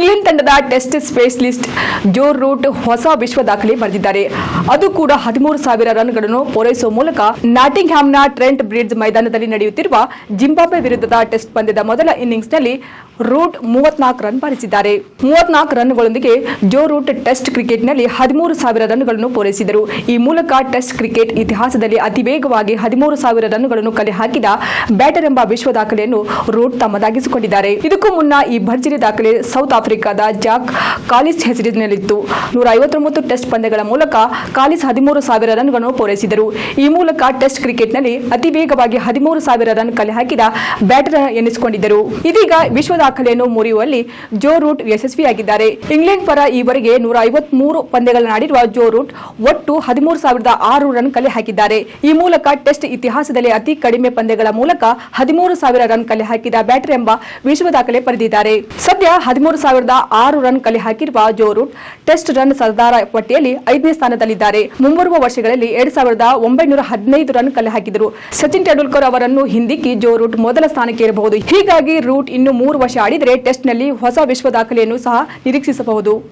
England ತಂಡದ test specialist Joe Root ಹೊಸ ವಿಶ್ವ ದಾಖಲೆ ಬರೆದಿದ್ದಾರೆ. ಅದು ಕೂಡ ಹದಿಮೂರು ಸಾವಿರ ರನ್ಗಳನ್ನು ಪೂರೈಸುವ ಮೂಲಕ ನಾಟಿಂಗ್ ಹ್ಯಾಮ್ನ ಟ್ರೆಂಟ್ ಬ್ರಿಡ್ಜ್ ಮೈದಾನದಲ್ಲಿ ನಡೆಯುತ್ತಿರುವ ಜಿಂಬಾಬ್ವೆ ವಿರುದ್ಧದ ಟೆಸ್ಟ್ ಪಂದ್ಯದ ಮೊದಲ ಇನ್ನಿಂಗ್ಸ್ನಲ್ಲಿ ರೂಟ್ ಮೂವತ್ನಾಲ್ಕು ರನ್ ಬಾರಿಸಿದ್ದಾರೆ. ಮೂವತ್ನಾಲ್ಕು ರನ್ಗಳೊಂದಿಗೆ ಜೋ ರೂಟ್ ಟೆಸ್ಟ್ ಕ್ರಿಕೆಟ್ನಲ್ಲಿ ಹದಿಮೂರು ಸಾವಿರ ರನ್ಗಳನ್ನು ಪೂರೈಸಿದರು. ಈ ಮೂಲಕ ಟೆಸ್ಟ್ ಕ್ರಿಕೆಟ್ ಇತಿಹಾಸದಲ್ಲಿ ಅತಿ ವೇಗವಾಗಿ ಹದಿಮೂರು ಸಾವಿರ ರನ್ಗಳನ್ನು ಕಲೆ ಹಾಕಿದ ಬ್ಯಾಟರ್ ಎಂಬ ವಿಶ್ವ ದಾಖಲೆಯನ್ನು ರೂಟ್ ತಮ್ಮದಾಗಿಸಿಕೊಂಡಿದ್ದಾರೆ. ಇದಕ್ಕೂ ಮುನ್ನ ಈ ಭರ್ಜರಿ ದಾಖಲೆ ಸೌತ್ ಆಫ್ರಿಕಾದ ಜಾಕ್ ಕಾಲಿಸ್ ಹೆಸರಿನಲ್ಲಿತ್ತು. ನೂರ ಐವತ್ತೊಂಬತ್ತು ಟೆಸ್ಟ್ ಪಂದ್ಯಗಳ ಮೂಲಕ ಕಾಲಿಸ್ ಹದಿಮೂರು ಸಾವಿರ ರನ್ಗಳನ್ನು ಪೂರೈಸಿದರು. ಈ ಮೂಲಕ ಟೆಸ್ಟ್ ಕ್ರಿಕೆಟ್ನಲ್ಲಿ ಅತಿ ವೇಗವಾಗಿ ಹದಿಮೂರು ಸಾವಿರ ರನ್ ಕಲೆ ಹಾಕಿದ ಬ್ಯಾಟರ್ ಎನಿಸಿಕೊಂಡಿದ್ದರು. ಇದೀಗ ವಿಶ್ವ ದಾಖಲೆಯನ್ನು ಮುರಿಯುವಲ್ಲಿ ಜೋ ರೂಟ್ ಯಶಸ್ವಿಯಾಗಿದ್ದಾರೆ. ಇಂಗ್ಲೆಂಡ್ ಪರ ಈವರೆಗೆ ನೂರ ಐವತ್ಮೂರು ಪಂದ್ಯಗಳನ್ನಾಡಿರುವ ಜೋ ರೂಟ್ ಒಟ್ಟು ಹದಿಮೂರು ಸಾವಿರದ ಆರು ರನ್ ಕಲೆ ಹಾಕಿದ್ದಾರೆ. ಈ ಮೂಲಕ ಟೆಸ್ಟ್ ಇತಿಹಾಸದಲ್ಲಿ ಅತಿ ಕಡಿಮೆ ಪಂದ್ಯಗಳ ಮೂಲಕ ಹದಿಮೂರು ಸಾವಿರ ರನ್ ಕಲೆ ಹಾಕಿದ ಬ್ಯಾಟರ್ ಎಂಬ ವಿಶ್ವ ದಾಖಲೆ ಪಡೆದಿದ್ದಾರೆ. ಸದ್ಯ ಹದಿಮೂರು ಸಾವಿರದ ಆರು ರನ್ ಕಲೆ ಹಾಕಿರುವ ಜೋ ರೂಟ್ ಟೆಸ್ಟ್ ರನ್ ಸರ್ದಾರ ಪಟ್ಟಿಯಲ್ಲಿ ಐದನೇ ಸ್ಥಾನದಲ್ಲಿದ್ದಾರೆ. ಮುಂಬರುವ ವರ್ಷಗಳಲ್ಲಿ ಎರಡ್ ಸಾವಿರದ ಒಂಬೈನೂರ ಹದಿನೈದು ರನ್ ಕಲೆ ಹಾಕಿದರು. ಸಚಿನ್ ತೆಂಡೂಲ್ಕರ್ ಅವರನ್ನು ಹಿಂದಿಕ್ಕಿ ಜೋ ರೂಟ್ ಮೊದಲ ಸ್ಥಾನಕ್ಕೆ ಇರಬಹುದು ಹೀಗಾಗಿ ರೂಟ್ ಇನ್ನು ಮೂರು ವರ್ಷ ಆಡಿದರೆ ಟೆಸ್ಟ್ನಲ್ಲಿ ಹೊಸ ವಿಶ್ವ ದಾಖಲೆಯನ್ನು ಸಹ ನಿರೀಕ್ಷಿಸಬಹುದು.